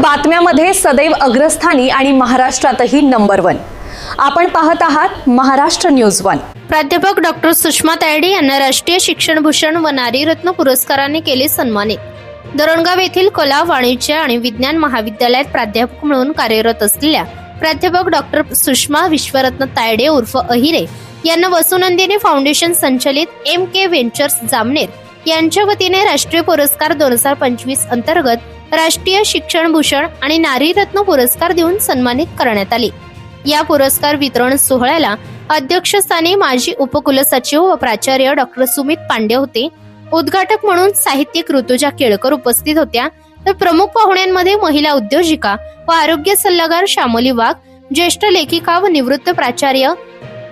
बातम्यामध्ये सदैव अग्रस्थानी आणि महाराष्ट्रातही नंबर वन. आपण पाहत आहात महाराष्ट्र न्यूज वन. प्राध्यापक डॉक्टर सुषमा तायडे यांना राष्ट्रीय शिक्षण भूषण व नारीरत्न पुरस्काराने केले सन्मानित. दरणगाव येथील कला वाणिज्य आणि विज्ञान महाविद्यालयात प्राध्यापक म्हणून कार्यरत असलेल्या प्राध्यापक डॉक्टर सुषमा विश्वरत्न तायडे उर्फ अहिरे यांना वसुनंदिनी फाउंडेशन संचलित एम के व्हेंचर्स जामनेर यांच्या वतीने राष्ट्रीय पुरस्कार दोन हजार पंचवीस अंतर्गत राष्ट्रीय शिक्षण भूषण आणि नारीरत्न पुरस्कार देऊन सन्मानित करण्यात आले. या पुरस्कार वितरण सोहळ्याला अध्यक्षस्थानी माजी उपकुलसचिव व प्राचार्य डॉक्टर सुमित पांडे होते. उद्घाटक म्हणून साहित्यिक ऋतुजा केळकर उपस्थित होत्या. तर प्रमुख पाहुण्यांमध्ये महिला उद्योजिका व आरोग्य सल्लागार श्यामली वाघ ज्येष्ठ लेखिका व निवृत्त प्राचार्य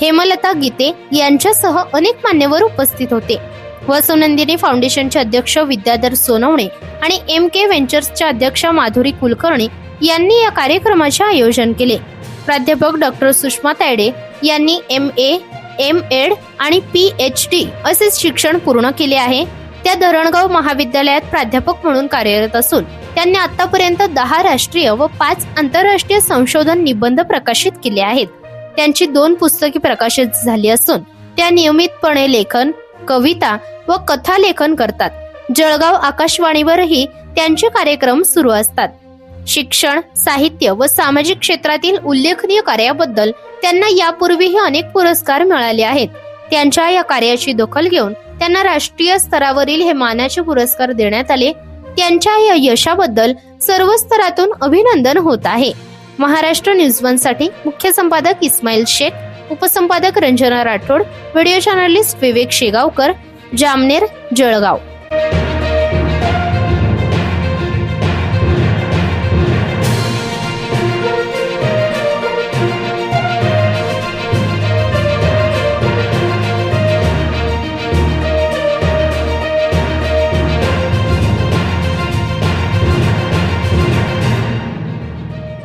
हेमलता गीते यांच्यासह अनेक मान्यवर उपस्थित होते. वसुनंदिनी फाउंडेशनचे अध्यक्ष विद्याधर सोनवणे आणि एम के व्हेंचर्सच्या अध्यक्ष माधुरी कुलकर्णी यांनी या कार्यक्रमाचे आयोजन केले. प्राध्यापक डॉक्टर सुषमा तायडे यांनी एम ए एम एड आणि पी एच डी असे शिक्षण पूर्ण केले आहे. त्या धरणगाव महाविद्यालयात प्राध्यापक म्हणून कार्यरत असून त्यांनी आतापर्यंत दहा राष्ट्रीय व पाच आंतरराष्ट्रीय संशोधन निबंध प्रकाशित केले आहेत. त्यांची दोन पुस्तके प्रकाशित झाली असून त्या नियमितपणे लेखन कविता व कथा लेखन करतात. जळगाव आकाशवाणीवरही त्यांचे कार्यक्रम सुरू असतात. शिक्षण साहित्य व सामाजिक क्षेत्रातील उल्लेखनीय कार्याबद्दल त्यांना यापूर्वीही अनेक पुरस्कार मिळाले आहेत. त्यांच्या या कार्याची दखल घेऊन त्यांना राष्ट्रीय स्तरावरील हे मानाचे पुरस्कार देण्यात आले. त्यांच्या या यशाबद्दल सर्व स्तरातून अभिनंदन होत आहे. महाराष्ट्र न्यूज वनसाठी मुख्य संपादक इस्माईल शेख उपसंपादक रंजना राठोड व्हिडिओ जर्नलिस्ट विवेक शेगावकर जामनेर जळगाव.